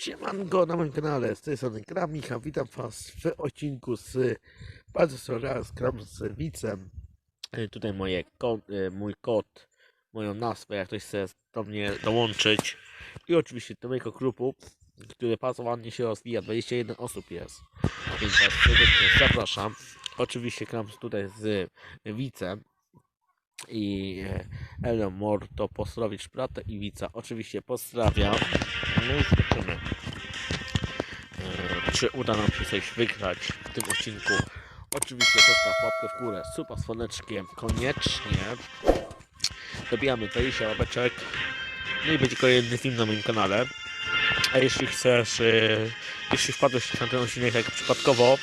Siemanko na moim kanale, z tej strony gra Michał, witam was w odcinku z bardzo sorry, z gram z Wicem. E, Tutaj moje e, mój kod, moją nazwę, jak ktoś chce do mnie dołączyć. I oczywiście do mojego klubu, który bardzo ładnie się rozwija, 21 osób jest. Więc was serdecznie zapraszam. Oczywiście gram tutaj z Wicem i e, Elon Morto, pozdrowić brata i Wica. Oczywiście pozdrawiam. No i zobaczymy, e, czy uda nam się coś wygrać w tym odcinku. Oczywiście zostaw łapkę w górę, suba z dzwoneczkiem, koniecznie. Dobijamy 20 łapeczek. No i będzie kolejny film na moim kanale. A jeśli chcesz, e, jeśli wpadłeś na ten odcinek jak przypadkowo,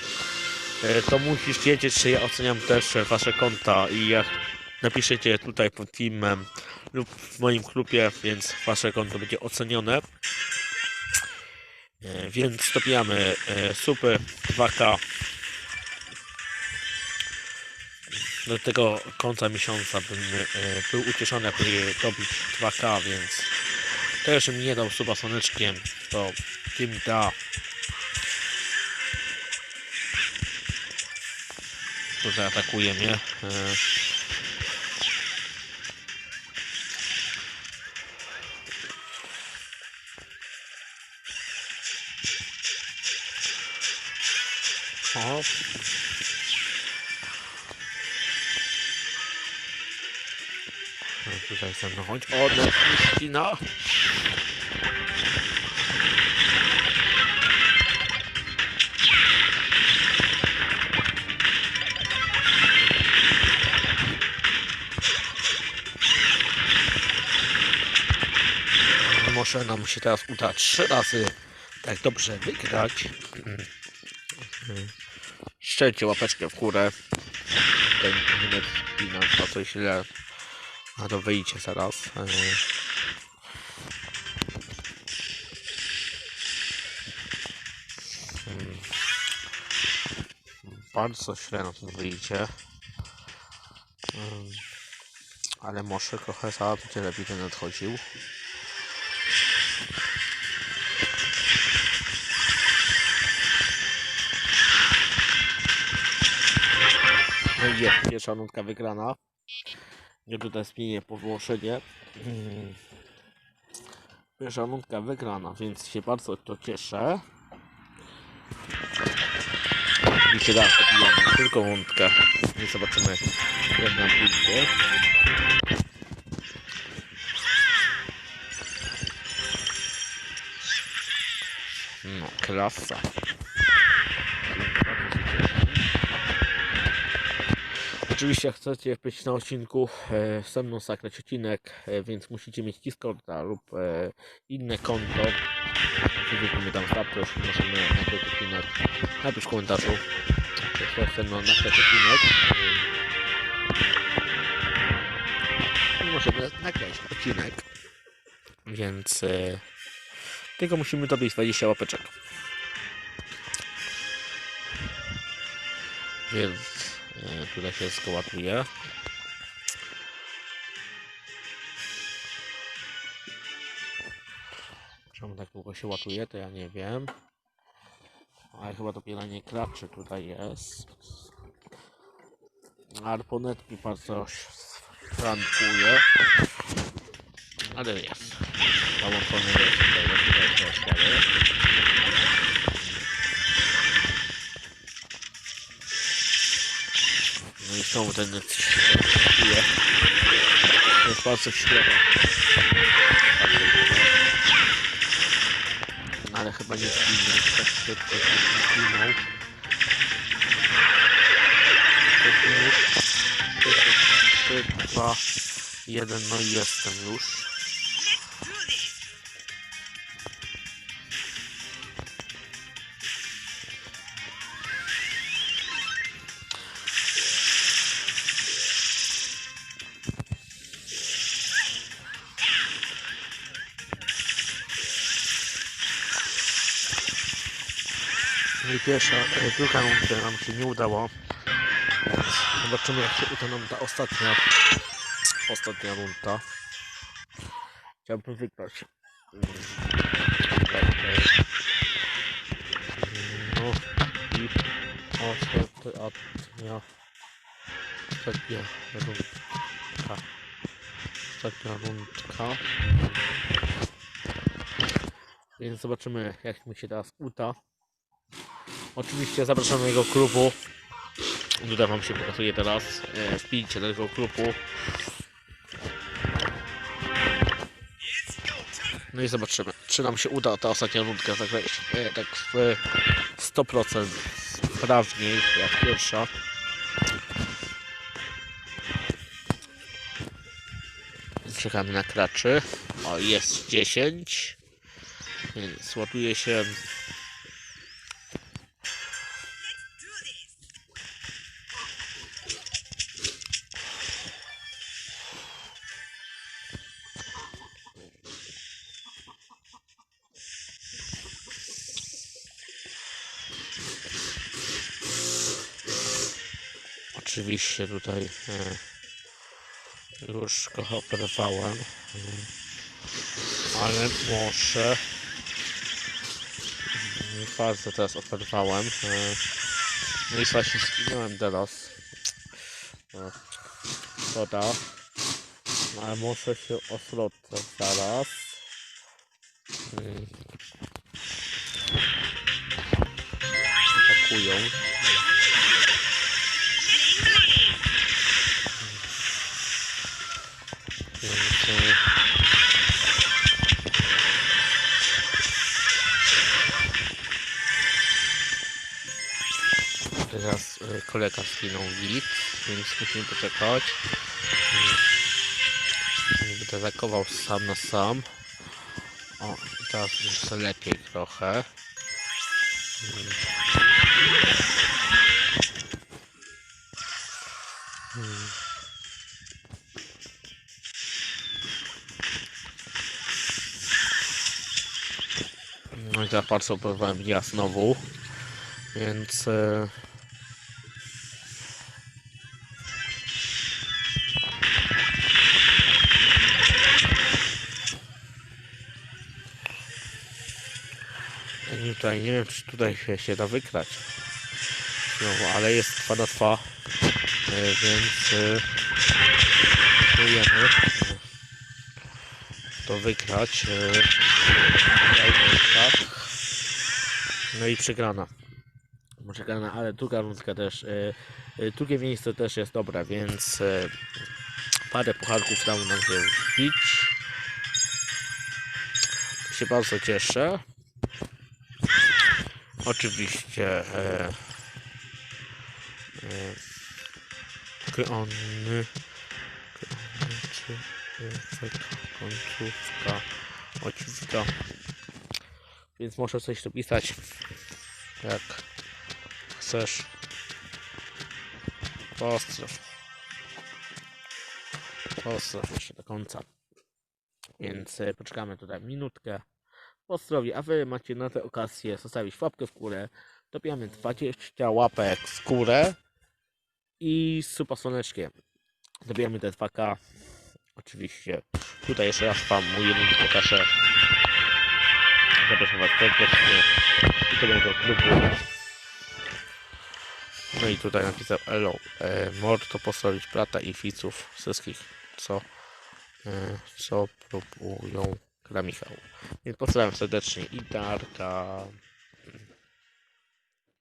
to musisz wiedzieć, że ja oceniam też wasze konta i jak napiszecie tutaj pod filmem lub w moim klubie, więc wasze konto będzie ocenione. E, Więc dobijamy e, supy 2K do tego końca miesiąca bym e, był ucieszony, jakby dobić 2K, więc to, że mi nie dał suba słoneczkiem, to ty mi da. Tutaj atakuje mnie. O. No, Tutaj ze mną chodź. O, no, Krystyna. Może nam się teraz uda trzy razy tak dobrze wygrać. Szczelcie łapeczkę w górę. Ten internet spina, to coś źle. A to wyjdzie zaraz. E, hmm. Bardzo źle na tym wyjdzie. Mm, Ale może trochę zaraz będzie lepiej nadchodził. Jest pierwsza nutka wygrana. Nie tutaj zmienię powłoszenie. Mm. Pierwsza nutka wygrana, więc się bardzo to cieszę. Oczywiście da, pobijamy tylko nutkę. I zobaczymy jak nam pójdzie. No, klasa. Oczywiście chcecie być na odcinku e, ze mną zagrać odcinek, e, więc musicie mieć Discorda lub e, inne konto. Kiedy mi tam zaproś, możemy nagrać odcinek. Napisz w komentarzu, czy chcesz ze mną nagrać odcinek. I możemy nagrać odcinek. Więc e, tylko musimy dobić 20 łapeczek. Więc tutaj się skołatuje. Czemu tak długo się ładuje, to ja nie wiem. Ale chyba dopiero nie klaczy tutaj jest. Arponetki bardzo frankuje. Ale jest. Załączony jest tutaj, jest tutaj się znowu ten się jest bardzo ślepo. No ale chyba nie zginie tak szybko, jak zginął. Trzy, dwa, jeden, no i jestem już. czyli pierwsza e, druga która nam się nie udało. Zobaczymy jak się uda nam ta ostatnia, ostatnia runda. Chciałbym wygrać. No i ostatnia, ostatnia rundka. Ostatnia runda. Więc zobaczymy jak mi się teraz uda oczywiście zapraszam do jego klubu tutaj wam się pokazuje teraz e, wbijcie do jego klubu no i zobaczymy czy nam się uda ta ostatnia rundka zagrać e, tak w 100% sprawniej jak pierwsza Czekamy na klaczy. O, jest 10. Więc ładuje się. Oczywiście tutaj e, już go operowałem, mm, ale muszę mm, fazę teraz operowałem. No i właśnie skinąłem teraz. Szkoda. No, Ale muszę się osrodzać zaraz. Mm. Atakują. Teraz e, kolega skinął wid, więc musimy poczekać. Mm. Będę zakował sam na sam. O, i teraz już się lepiej trochę. Mm. Mm. No i teraz patrzę, operowałem ja znowu. Więc... E... Tutaj nie wiem, czy tutaj się, się da wygrać. Znowu, ale jest 2 na 2. E, więc... E... Próbujemy e, to wygrać. Tak. No i przegrana. Przegrana, ale druga rundka też. Drugie miejsce też jest dobre, więc parę pucharków dało nam się wbić. się bardzo cieszę. Oczywiście e, e, Kreony Kreony czy efekt końcówka odcinka więc możesz coś tu pisać. Jak chcesz. Pozdrow pozdrow jeszcze do końca. Więc e, poczekamy tutaj minutkę pozdrowi, a wy macie na tę okazję zostawić łapkę w górę dobijamy 20 łapek w górę i super słoneczkiem dobijamy te 2k oczywiście tutaj jeszcze raz wam mój link pokażę Zapraszam Was serdecznie do mojego klubu. No i tutaj napisał Elo. E, Morto postawić brata i widzów wszystkich, co, e, co próbują gra Michał. Więc pozdrawiam serdecznie i Darka.